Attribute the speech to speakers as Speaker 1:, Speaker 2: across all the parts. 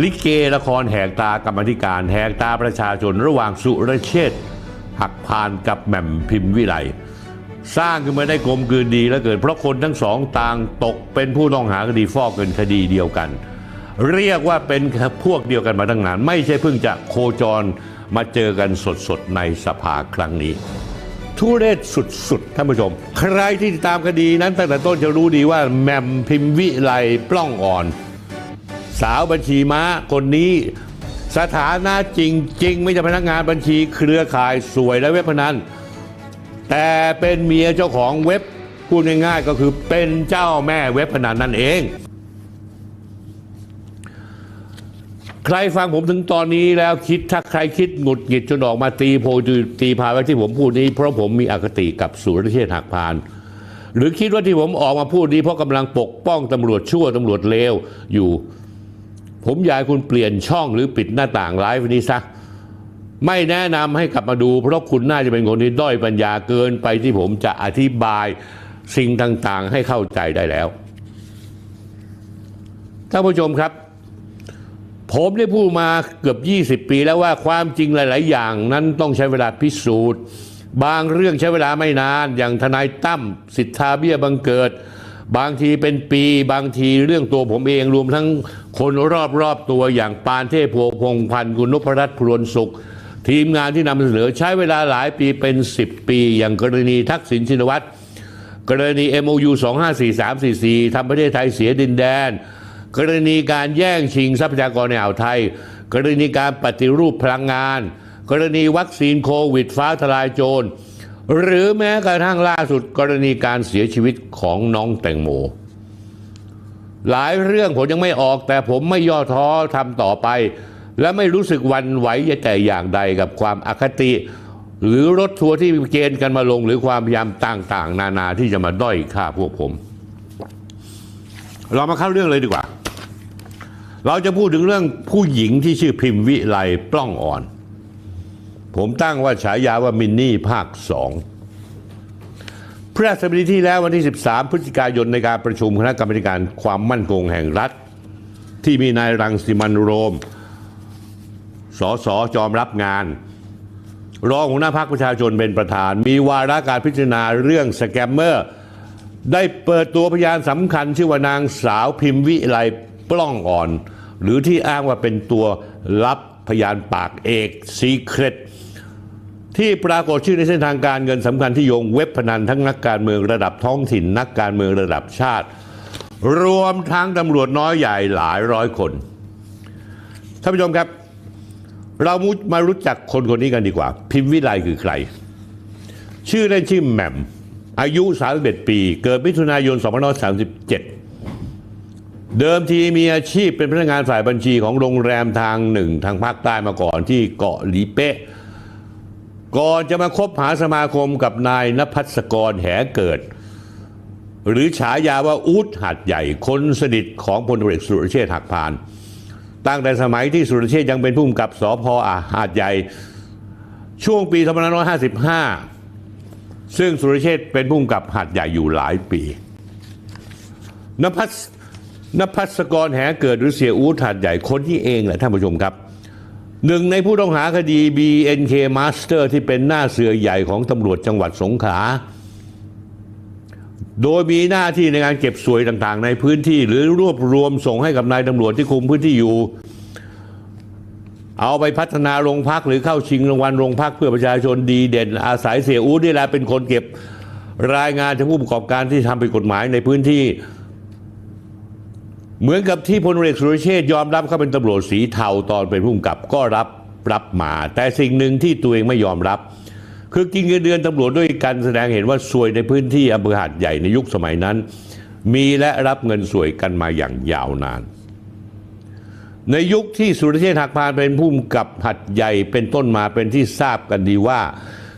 Speaker 1: ลิเกละครแหกตากรรมาธิการแหกตาประชาชนระหว่างสุรเชษฐหักพานกับแหม่มพิมพ์วิไลสร้างขึ้นมาได้กลมกลืนดีแล้วเกิด เพราะคนทั้งสองต่างตกเป็นผู้ต้องหาคดีฟอกเงินคดีเดียวกัน เรียกว่าเป็นพวกเดียวกันมาตั้งนาน ไม่ใช่เพิ่งจะโคจรมาเจอกันสดๆในสภาครั้งนี้ทุเรศสุดๆท่านผู้ชม ใครที่ติดตามคดีนั้นตั้งแต่ต้นจะรู้ดีว่าแหม่มพิมพ์วิไลปล้องอ่อน สาวบัญชีม้าคนนี้สถานะจริง ๆ ไม่ใช่พนักงานบัญชีเครือข่ายสวยและเว็บพนัน แต่เป็นเมียเจ้าของเว็บพูดง่ายๆก็คือเป็นเจ้าแม่เว็บพนันนั่นเอง ใครฟังผมถึงตอนนี้แล้วคิดถ้าใครคิดหงุดหงิดจนออกมาตีโพยตีพายไว้ที่ผมพูดนี้ เพราะผมมีอคติกับสุรเชษหักพาน หรือคิดว่าที่ผมออกมาพูดนี้เพราะกำลังปกป้องตำรวจชั่วตำรวจเลวอยู่ ผมอยากคุณเปลี่ยนช่องหรือปิดหน้าต่างไลฟ์นี้ซะไม่แนะนำให้กลับมาดู เพราะคุณน่าจะเป็นคนที่ด้อยปัญญาเกินไปที่ผมจะอธิบายสิ่งต่างๆ ให้เข้าใจได้แล้วท่านผู้ชมครับ ผมได้พูดมาเกือบ 20 ปีแล้วว่าความจริงหลาย ๆ อย่างนั้นต้องใช้เวลาพิสูจน์ บางเรื่องใช้เวลาไม่นาน อย่างทนายตั้มสิทธาเบี้ยบังเกิด บางทีเป็นปีบางทีเรื่องตัวผมเองรวมทั้งคนรอบๆตัวอย่างปานเทพโพพงษ์พันธ์คุณนพรัตน์พรวนสุข ทีมงานที่นำเสนอใช้เวลาหลายปีเป็น 10 ปี อย่างกรณีทักษิณชินวัตรกรณี MOU 254344ทำประเทศไทยเสียดินแดน กรณีการแย่งชิงทรัพยากรในอ่าวไทย กรณีการปฏิรูปพลังงาน กรณีวัคซีนโควิดฟ้าทลายโจร หรือแม้กระทั่งล่าสุดกรณีการเสียชีวิตของน้องแตงโม หลายเรื่องผมยังไม่ออก แต่ผมไม่ย่อท้อทำต่อไป และไม่รู้สึกวันไหวแต่อย่างใดกับความอคติ หรือรถทัวร์ที่เกณฑ์กันมาลง หรือความพยายามต่างๆ นานาที่จะมาด้อยค่าพวกผม เรามาเข้าเรื่องเลยดีกว่า เราจะพูดถึงเรื่องผู้หญิงที่ชื่อพิมพ์วิไลปล้องอ่อน ผมตั้งว่าฉายาว่ามินนี่ภาคสองพฤหัสบดีที่แล้ววันที่ 13 พฤศจิกายนในการประชุมคณะกรรมการความมั่นคงแห่งรัฐ ที่มีนายรังสิมันโรม สสจอมรับงาน รองหัวหน้าพรรคประชาชนเป็นประธาน มีวาระการพิจารณาเรื่องสแกมเมอร์ ได้เปิดตัวพยานสำคัญ ชื่อว่านางสาวพิมพ์วิไลปล้องอ่อน หรือที่อ้างว่าเป็นตัวรับพยานปากเอกซีเครต ที่ปรากฏชื่อในเส้นทางการเงินสำคัญที่โยงเว็บพนันทั้งนักการเมืองระดับท้องถิ่น นักการเมืองระดับชาติ รวมทั้งตำรวจน้อยใหญ่หลายร้อยคนท่านผู้ชมครับ เรามารู้จักคนคนนี้กันดีกว่า พิมพ์วิไลคือใคร ชื่อเล่นชื่อแหม่ม อายุ 31 ปี เกิดมิถุนายน 2537 เดิมทีมีอาชีพเป็นพนักงานฝ่ายบัญชีของโรงแรมทางหนึ่งทางภาคใต้มาก่อนที่เกาะหลีเป๊ะ ก่อนจะมาคบหาสมาคมกับนายนภัสกรแหเกิด หรือฉายาว่าอูดหัดใหญ่คนสนิทของพลตรเอกสุรเชษฐ์หักพาน ตั้งแต่สมัยที่สุรเชษฐ์ยังเป็นผู้กำกับสพอาหาดใหญ่ ช่วงปี2555 ซึ่งสุรเชษฐ์เป็นผู้กำกับหัดใหญ่อยู่หลายปีนภัสนภัสกรแหเกิดหรือเสียอูดหัดใหญ่คนที่เองแหละท่านผู้ชมครับ หนึ่งในผู้ต้องหาคดี BNK Master ที่เป็นหน้าเสือใหญ่ของตำรวจจังหวัดสงขลา โดยมีหน้าที่ในการเก็บสวยต่างๆ ในพื้นที่หรือรวบรวมส่งให้กับนายตำรวจที่คุมพื้นที่อยู่ เอาไปพัฒนาโรงพักหรือเข้าชิงรางวัลโรงพักเพื่อประชาชนดีเด่น อาศัยเสียอู๊ดนี่แหละเป็นคนเก็บรายงานถึงผู้ประกอบการที่ทำผิดกฎหมายในพื้นที่ เหมือนกับที่พลเอกสุรเชษยอมรับเขาเป็นตำรวจสีเทาตอนเป็นผู้กำกับก็รับรับมา แต่สิ่งหนึ่งที่ตัวเองไม่ยอมรับ คือกินเงินเดือนตำรวจด้วยกันแสดงเห็นว่าสวยในพื้นที่อำเภอหาดใหญ่ในยุคสมัยนั้น มีและรับเงินสวยกันมาอย่างยาวนาน ในยุคที่สุรเชษฐ์หักพานเป็นผู้กำกับหัดใหญ่เป็นต้นมาเป็นที่ทราบกันดีว่า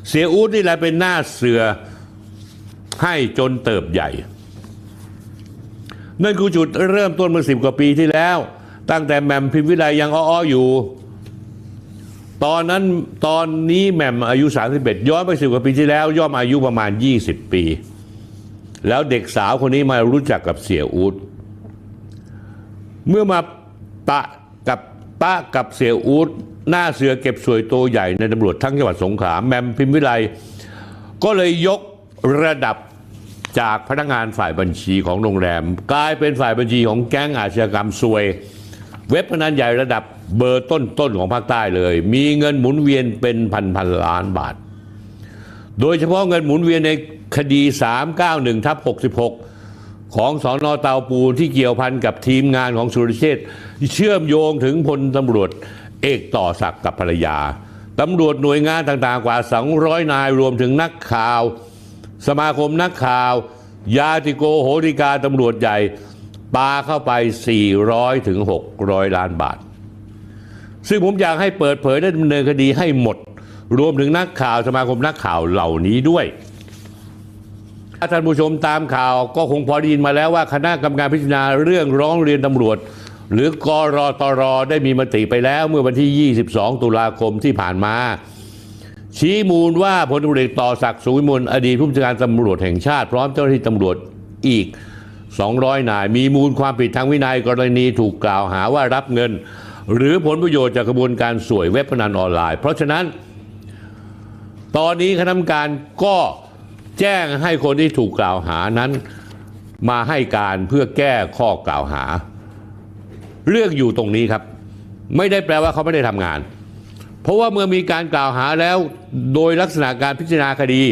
Speaker 1: เสียอู๊ดนี่แหละเป็นหน้าเสือให้จนเติบใหญ่ นั่นคือจุดเริ่มต้นเมื่อสิบกว่าปีที่แล้ว ตั้งแต่แหม่มพิมพ์วิไลยังอ้อๆอยู่ ตอนนั้นตอนนี้แหม่มอายุ 31 ย้อนไปสิบกว่าปีที่แล้ว ย่อมอายุประมาณ 20 ปี แล้วเด็กสาวคนนี้มารู้จักกับเสียอูดเมื่อมาปะกับปะกับเสียอูดหน้าเสือเก็บสวยโตใหญ่ในตำรวจทั้งจังหวัดสงขลาแมมพิมพ์วิไลก็เลยยกระดับ จากพนักงานฝ่ายบัญชีของโรงแรม กลายเป็นฝ่ายบัญชีของแก๊งอาชญากรรมซวย เว็บพนันใหญ่ระดับเบอร์ต้นๆของภาคใต้เลย มีเงินหมุนเวียนเป็นพันพันๆล้านบาท โดยเฉพาะเงินหมุนเวียนในคดี 391ทับ66 ของสอนอเตาปูที่เกี่ยวพันกับทีมงานของสุรเชษเชื่อมโยงถึงพลตำรวจเอกต่อศักดิ์กับภรรยาตำรวจหน่วยงานต่างๆกว่า 200 นายรวมถึงนักข่าว สมาคมนักข่าว ยาติโกโหติกาตำรวจใหญ่ปาเข้าไป 400ถึง600 ล้านบาท ซึ่งผมอยากให้เปิดเผยและดำเนินคดีให้หมด รวมถึงนักข่าวสมาคมนักข่าวเหล่านี้ด้วยถ้าท่านผู้ชมตามข่าวก็คงพอได้ยินมาแล้วว่าคณะกรรมการพิจารณาเรื่องร้องเรียนตำรวจ หรือกรตรได้มีมติไปแล้วเมื่อวันที่ 22 ตุลาคมที่ผ่านมา ชี้มูลว่าพลตำรวจเอกต่อศักดิ์สุวิมลอดีตผู้บัญชาการตำรวจแห่งชาติพร้อมเจ้าหน้าที่ตำรวจอีก 200 นาย มีมูลความผิดทางวินัยกรณีถูกกล่าวหาว่ารับเงิน หรือผลประโยชน์จากกระบวนการสวยเว็บพนันออนไลน์ เพราะฉะนั้น ตอนนี้คณะกรรมการก็แจ้งให้คนที่ถูกกล่าวหานั้นมาให้การเพื่อแก้ข้อกล่าวหา เรื่องอยู่ตรงนี้ครับ ไม่ได้แปลว่าเขาไม่ได้ทำงาน เพราะว่าเมื่อมีการกล่าวหาแล้วโดยลักษณะการพิจารณาคดี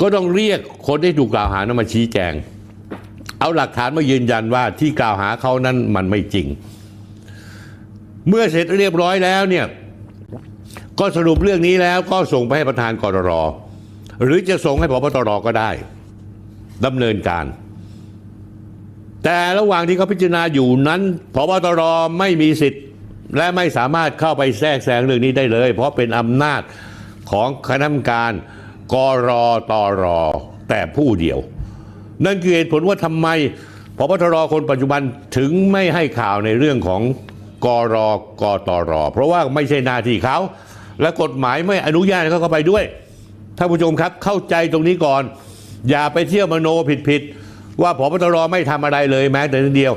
Speaker 1: ก็ต้องเรียกคนที่ถูกกล่าวหานั้นมาชี้แจง เอาหลักฐานมายืนยันว่าที่กล่าวหาเขานั้นมันไม่จริง เมื่อเสร็จเรียบร้อยแล้วเนี่ยก็สรุปเรื่องนี้แล้วก็ส่งไปให้ประธานกรรหรือจะส่งให้พบตรก็ได้ดำเนินการ แต่ระหว่างที่เขาพิจารณาอยู่นั้นพบตรไม่มีสิทธิ์ และไม่สามารถเข้าไปแทรกแซงเรื่องนี้ได้เลย เพราะเป็นอำนาจของคณะกรรมการกรตรแต่ผู้เดียว นั่นคือเหตุผลว่าทำไมพบตรคนปัจจุบันถึงไม่ให้ข่าวในเรื่องของกรกตร เพราะว่าไม่ใช่หน้าที่เขา และกฎหมายไม่อนุญาตเขาเข้าไปด้วยท่านผู้ชมครับเข้าใจตรงนี้ก่อน อย่าไปเที่ยวมโนผิดๆว่าพบตรไม่ทำอะไรเลยแม้แต่นิดเดียว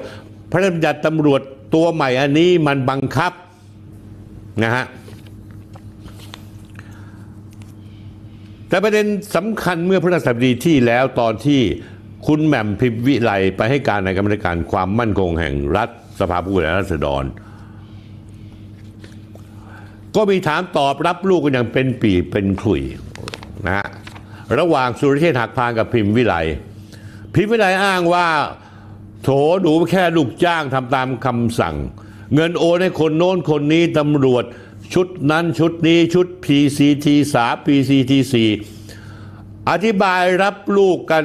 Speaker 1: พระราชบัญญัติตำรวจ ตัวใหม่อันนี้มันบังคับนะฮะแต่ประเด็นสำคัญเมื่อพระราชบดีที่แล้วตอนที่คุณแหม่มพิมพ์วิไลไปให้การในกรรมการความมั่นคงแห่งรัฐสภาผู้แทนราษฎร ก็มีถามตอบรับลูกกันอย่างเป็นปีเป็นขลุ่ยนะฮะระหว่างสุรเชษฐ์หักพานกับพิมพ์วิไลพิมพ์วิไลอ้างว่า โถหนูแค่ลูกจ้างทำตามคำสั่ง เงินโอนให้คนโน้นคนนี้ตำรวจ ชุดนั้นชุดนี้ชุด PCT 3 PCT 4อธิบายรับลูกกัน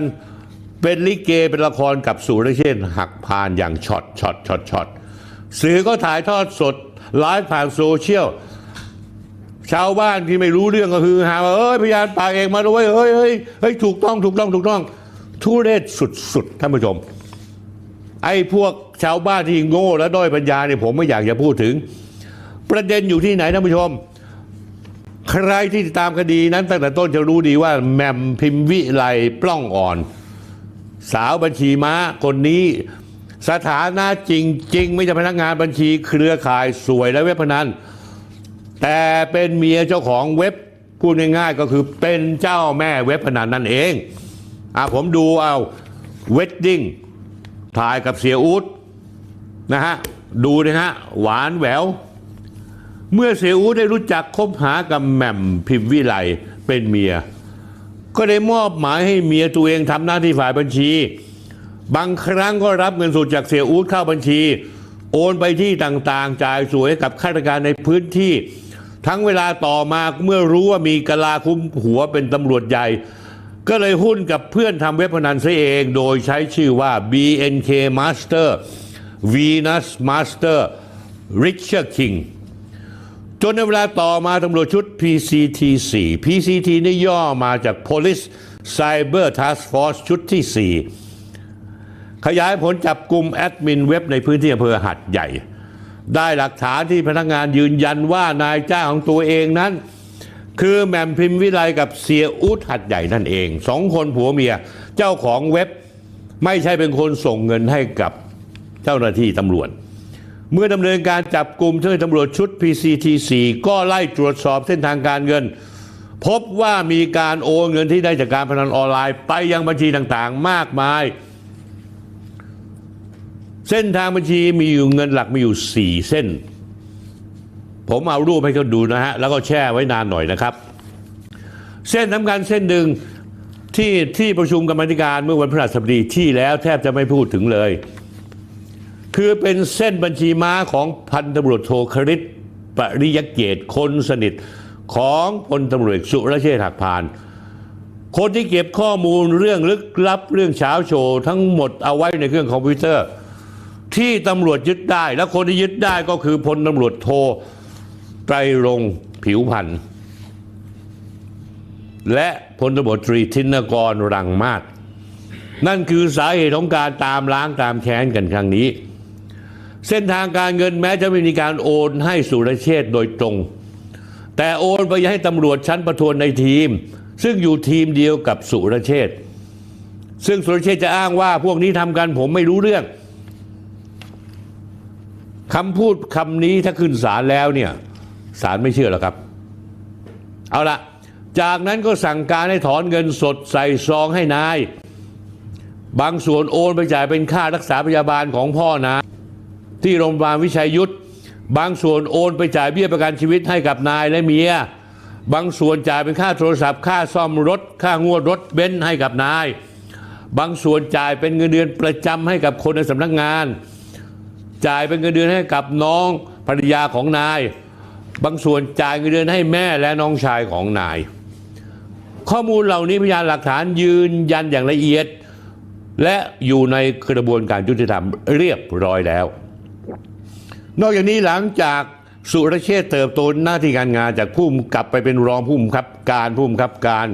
Speaker 1: เป็นลิเกเป็นละครกับสุรเชษฐ์หักพานอย่างช็อตช็อตช็อตช็อตสื่อก็ถ่ายทอดสดไลฟ์ผ่านโซเชียลชาวบ้านที่ไม่รู้เรื่องก็คือหาว่าเอ้ยพยานปากเองมาด้วยเฮ้ยเฮ้ยเฮ้ยถูกต้องถูกต้องถูกต้อง ทุเรศสุดๆท่านผู้ชม ไอ้พวกชาวบ้านที่โง่และด้อยปัญญาเนี่ยผมไม่อยากจะพูดถึง ประเด็นอยู่ที่ไหนท่านผู้ชม ใครที่ติดตามคดีนั้นตั้งแต่ต้นจะรู้ดีว่าแมมพิมพ์วิไลปล้องอ่อน สาวบัญชีม้าคนนี้ สถานะจริง ๆ ไม่ใช่พนักงานบัญชีเครือข่ายสวยและเว็บพนันแต่เป็นเมียเจ้าของเว็บพูดง่ายๆก็คือเป็นเจ้าแม่เว็บพนันนั่นเองอะผมดูเอาเวดดิ้ง ถ่ายกับเสียอูดนะฮะดูนะฮะหวานแหวว เมื่อเสียอูดได้รู้จักคบหากับแหม่มพิมพ์วิไลเป็นเมีย ก็ได้มอบหมายให้เมียตัวเองทำหน้าที่ฝ่ายบัญชี บางครั้งก็รับเงินสดจากเสียอูดเข้าบัญชี โอนไปที่ต่างๆ จ่ายสวยกับข้าราชการในพื้นที่ ทั้งเวลาต่อมาเมื่อรู้ว่ามีกะลาคุ้มหัวเป็นตำรวจใหญ่ ก็เลยหุ้นกับเพื่อนทำเว็บพนันซะเอง โดยใช้ชื่อว่า BNK Master Venus Master Richard King จนในเวลาต่อมาตำรวจชุด PCT 4 PCT นี่ย่อมาจาก Police Cyber Task Force ชุดที่ 4 ขยายผลจับกลุ่มแอดมินเว็บในพื้นที่อำเภอหัดใหญ่ ได้หลักฐานที่พนักงานยืนยันว่านายจ้างของตัวเองนั้น คือแหม่มพิมพ์วิไลกับเสียอุดหัดใหญ่นั่นเองสองคนผัวเมียเจ้าของเว็บไม่ใช่เป็นคนส่งเงินให้กับเจ้าหน้าที่ตำรวจ เมื่อดำเนินการจับกลุ่มเจ้าหน้าที่ตำรวจชุด PCT4 ก็ไล่ตรวจสอบเส้นทางการเงิน พบว่ามีการโอนเงินที่ได้จากการพนันออนไลน์ ไปยังบัญชีต่างๆ มากมาย เส้นทางบัญชีมีอยู่เงินหลักมีอยู่ 4 เส้น ผมเอารูปให้เขาดูนะฮะ แล้วก็แช่ไว้นานหน่อยนะครับ เส้นสำคัญเส้นหนึ่งที่ที่ประชุมกรรมธิการเมื่อวันพฤหัสบดีที่แล้วแทบจะไม่พูดถึงเลย คือเป็นเส้นบัญชีม้าของพันตำรวจโทคริตปริยเกตคนสนิทของพลตำรวจสุรเชษฐ์หักพาน คนที่เก็บข้อมูลเรื่องลึกลับเรื่องเช้าโชว์ทั้งหมดเอาไว้ในเครื่องคอมพิวเตอร์ ที่ตำรวจยึดได้ และคนที่ยึดได้ก็คือพลตำรวจโท ไตรรงผิวพันธ์และพลตบตรีธินกรรังมาศนั่นคือสาเหตุของการตามล้างตามแค้นกันครั้งนี้ เส้นทางการเงินแม้จะไม่มีการโอนให้สุรเชษโดยตรง แต่โอนไปให้ตำรวจชั้นประทวนในทีม ซึ่งอยู่ทีมเดียวกับสุรเชษซึ่งสุรเชษจะอ้างว่าพวกนี้ทำกันผมไม่รู้เรื่องคำพูดคำนี้ถ้าขึ้นศาลแล้วเนี่ย ศาลไม่เชื่อหรอกครับ เอาละจากนั้นก็สั่งการให้ถอนเงินสดใส่ซองให้นาย บางส่วนโอนไปจ่ายเป็นค่ารักษาพยาบาลของพ่อนะ ที่โรงพยาบาลวิชัยยุทธบางส่วนโอนไปจ่ายเบี้ยประกันชีวิตให้กับนายและเมีย บางส่วนจ่ายเป็นค่าโทรศัพท์ ค่าซ่อมรถ ค่างวดรถเบนซ์ให้กับนาย บางส่วนจ่ายเป็นเงินเดือนประจำให้กับคนในสำนักงาน จ่ายเป็นเงินเดือนให้กับน้องภรรยาของนาย บางส่วนจ่ายเงินเดือนให้แม่และน้องชายของนาย ข้อมูลเหล่านี้พยานหลักฐานยืนยันอย่างละเอียด และอยู่ในกระบวนการยุติธรรมเรียบร้อยแล้ว นอกจากนี้หลังจากสุรเชษเติบโตหน้าที่การงานจากผู้กำกับไปเป็นรองผู้กำกับการผู้กำกับการ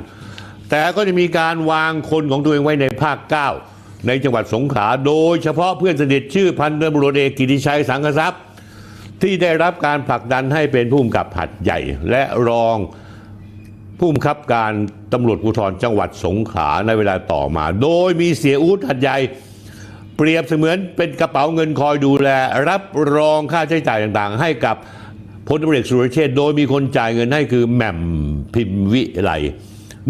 Speaker 1: แต่ก็จะมีการวางคนของตัวเองไว้ในภาค 9 ในจังหวัดสงขลาโดยเฉพาะเพื่อนสนิทชื่อพันตำรวจเอกกิติชัยสังกทรัพย์ ที่ได้รับการผลักดันให้เป็นผู้กำกับหัดใหญ่ และรองผู้กำกับการตำรวจภูธรจังหวัดสงขลาในเวลาต่อมา โดยมีเสียอู๊ดหัดใหญ่ เปรียบเสมือนเป็นกระเป๋าเงินคอยดูแล รับรองค่าใช้จ่ายต่างๆ ให้กับพลตำรวจเอกสุรเชษโดยมีคนจ่ายเงินให้คือแหม่มพิมพ์วิไล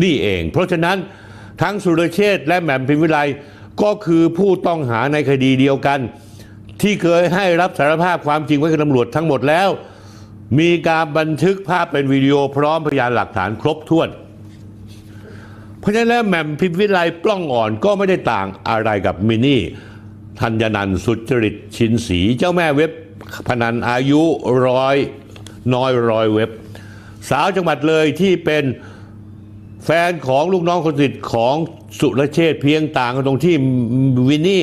Speaker 1: นี่เอง เพราะฉะนั้นทั้งสุรเชษและแหม่มพิมพ์วิไลก็คือผู้ต้องหาในคดีเดียวกัน ที่เคยให้รับสารภาพความจริงไว้กับตำรวจทั้งหมดแล้ว มีการบันทึกภาพเป็นวิดีโอพร้อมพยานหลักฐานครบถ้วน เพราะฉะนั้นแล้วแหม่มพิมพ์วิไลปล้องอ่อนก็ไม่ได้ต่างอะไรกับมินนี่ธัญนันท์สุจริตชินศรีเจ้าแม่เว็บพนันอายุร้อยน้อยร้อยเว็บ สาวจังหวัดเลยที่เป็นแฟนของลูกน้องคนสนิทของสุรเชษเพียงต่างกันตรงที่วินนี่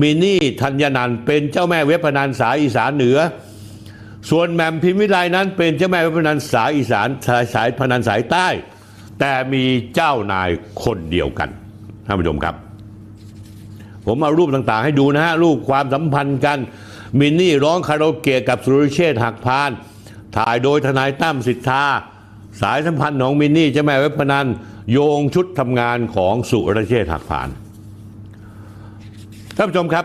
Speaker 1: มินนี่ธัญนันเป็นเจ้าแม่เว็บพนันสายอีสานเหนือ ส่วนแหม่มพิมพ์วิไลนั้นเป็นเจ้าแม่พนันสายอีสานสายสายพนันสายใต้ แต่มีเจ้านายคนเดียวกันท่านผู้ชมครับ ผมเอารูปต่างๆ ให้ดูนะฮะรูปความสัมพันธ์กัน มินนี่ร้องคาราโอเกะกับสุรเชษฐ์หักพาน ถ่ายโดยทนายตั้มสิทธาสายสัมพันธ์ของมินนี่เจ้าแม่เว็บพนันโยงชุดทำงานของสุรเชษฐ์หักพาน ท่านผู้ชมครับ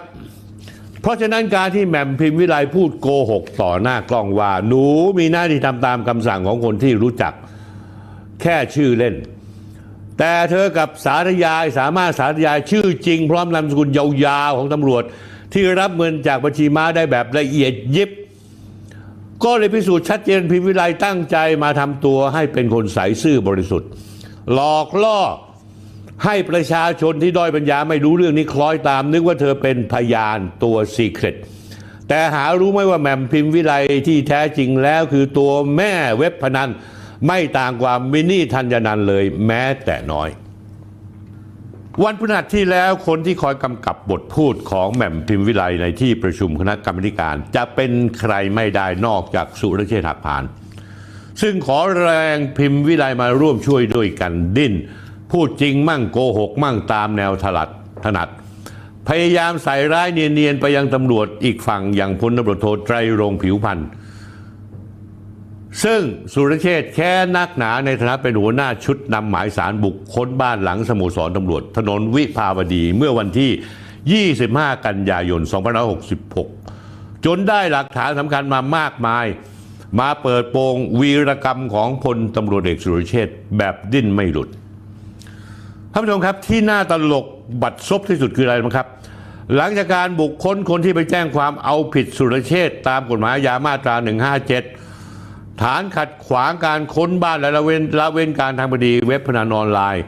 Speaker 1: เพราะฉะนั้นการที่แหม่มพิมพ์วิไลพูดโกหกต่อหน้ากล้องว่า หนูมีหน้าที่ทำตามคำสั่งของคนที่รู้จักแค่ชื่อเล่น แต่เธอกับสาธยายสามารถสาธยายชื่อจริง พร้อมนามสกุลยาวๆของตำรวจ ที่รับเงินจากบัญชีม้าได้แบบละเอียดยิบ ก็เลยพิสูจน์ชัดเจนพิมพ์วิไลตั้งใจมาทำตัวให้เป็นคนใสซื่อบริสุทธิ์ หลอกล่อ ให้ประชาชนที่ด้อยปัญญาไม่รู้เรื่องนี้คล้อยตาม นึกว่าเธอเป็นพยานตัวซีเครตแต่หารู้ไหมว่าแหม่มพิมพ์วิไลที่แท้จริงแล้วคือตัวแม่เว็บพนัน ไม่ต่างกว่ามินนี่ธัญนันเลยแม้แต่น้อย วันพฤหัสที่แล้วคนที่คอยกำกับบทพูดของแหม่มพิมพ์วิไลในที่ประชุมคณะกรรมการ จะเป็นใครไม่ได้นอกจากสุรเชษฐ์หักพาน ซึ่งขอแรงพิมพ์วิไลมาร่วมช่วยด้วยกันดิ้น พูดจริงมั่งโกหกมั่งตามแนวถนัดถนัด พยายามใส่ร้ายเนียนๆ ไปยังตำรวจอีกฝั่งอย่างพลตำรวจโทไตรรงผิวพันธ์ซึ่งสุรเชษแค่นักหนาในฐานะเป็นหัวหน้าชุดนำหมายสารบุกค้นบ้านหลังสโมสรตำรวจ ถนนวิภาวดีเมื่อวันที่ 25 กันยายน 2566 จนได้หลักฐานสำคัญมามากมาย มาเปิดโปงวีรกรรมของพลตำรวจเอกสุรเชษแบบดิ้นไม่หลุด ท่านผู้ชมครับที่น่าตลกบัดซบที่สุดคืออะไรมั้งครับ หลังจากการบุกค้นคนที่ไปแจ้งความเอาผิดสุรเชษฐ์ตามกฎหมายอาญามาตรา 157 ฐานขัดขวางการค้นบ้านและละเว้นละเว้นการทางคดีเว็บพนันออนไลน์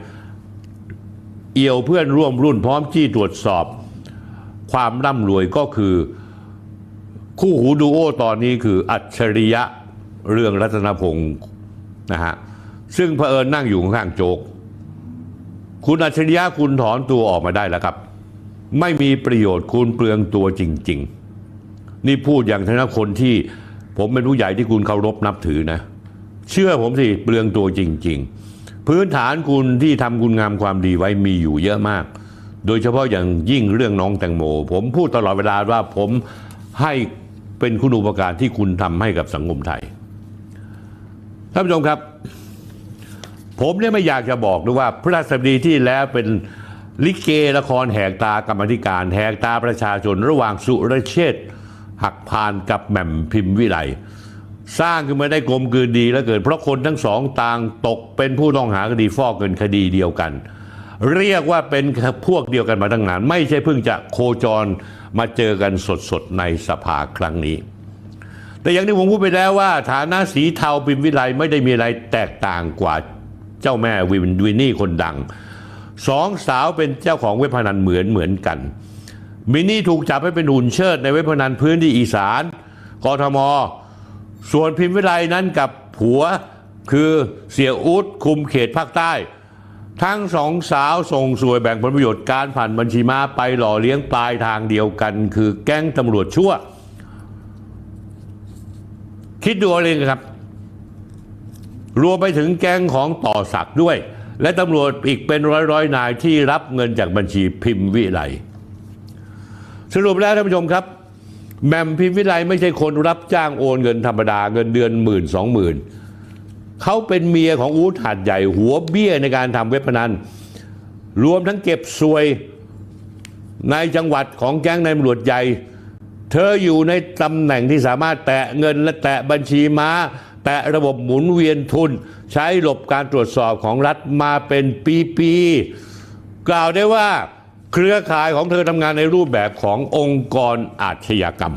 Speaker 1: เอี่ยวเพื่อนร่วมรุ่นพร้อมจี้ตรวจสอบ ความร่ำรวยก็คือ คู่หูดูโอตอนนี้คืออัจฉริยะเรื่องรัตนพงศ์นะฮะซึ่งเผอิญนั่งอยู่ข้างโจก คุณอัจฉริยะคุณถอนตัวออกมาได้แล้วครับ ไม่มีประโยชน์คุณเปลืองตัวจริง ๆ นี่พูดอย่างฐานะคนที่ผมเป็นผู้ใหญ่ที่คุณเคารพนับถือนะ เชื่อผมสิเปลืองตัวจริง ๆ พื้นฐานคุณที่ทำคุณงามความดีไว้มีอยู่เยอะมาก โดยเฉพาะอย่างยิ่งเรื่องน้องแตงโม ผมพูดตลอดเวลาว่าผมให้เป็นคุณอุปการที่คุณทำให้กับสังคมไทยท่านผู้ชมครับ ผมเนี่ยไม่อยากจะบอกด้วยว่าพระราชบดีที่แล้วเป็นลิเกละครแหกตากรรมธิการ แหกตาประชาชนระหว่างสุรเชษหักพานกับแหม่มพิมพ์วิไลสร้างขึ้นมาได้กลมกลืนดีแล้วเกิด เพราะคนทั้งสองต่างตกเป็นผู้ต้องหาคดีฟอกเงินคดีเดียวกัน เรียกว่าเป็นพวกเดียวกันมาตั้งนาน ไม่ใช่เพิ่งจะโคจรมาเจอกันสดๆในสภาครั้งนี้ แต่อย่างที่ผมพูดไปแล้วว่า ฐานะสีเทาปิมวิไลไม่ได้มีอะไรแตกต่างกว่า เจ้าแม่วินวินนี่คนดังสองสาวเป็นเจ้าของเว็บพนันเหมือนเหมือนกันมินนี่ถูกจับให้เป็นหุ่นเชิดในเว็บพนันพื้นที่อีสานกทม ส่วนพิมพ์วิไลนั้นกับผัวคือเสียอูดคุมเขตภาคใต้ ทั้งสองสาวส่งสวยแบ่งผลประโยชน์การผ่านบัญชีม้าไปหล่อเลี้ยงปลายทางเดียวกัน คือแก๊งตำรวจชั่ว คิดดูเอาเองครับ รวมไปถึงแก๊งของต่อศักดิ์ด้วย และตำรวจอีกเป็นร้อยร้อยนายที่รับเงินจากบัญชีพิมพ์วิไลสรุปแล้วท่านผู้ชมครับแมมพิมพ์วิไลไม่ใช่คนรับจ้างโอนเงินธรรมดาเงินเดือนหมื่นสองหมื่นเขาเป็นเมียของอู๊ดหาดใหญ่หัวเบี้ยในการทำเว็บพนัน รวมทั้งเก็บสวยในจังหวัดของแก๊งนายตำรวจใหญ่ เธออยู่ในตำแหน่งที่สามารถแตะเงินและแตะบัญชีม้า แตะระบบหมุนเวียนทุนใช้หลบการตรวจสอบของรัฐมาเป็นปีๆกล่าวได้ว่าเครือข่ายของเธอทำงานในรูปแบบขององค์กรอาชญากรรม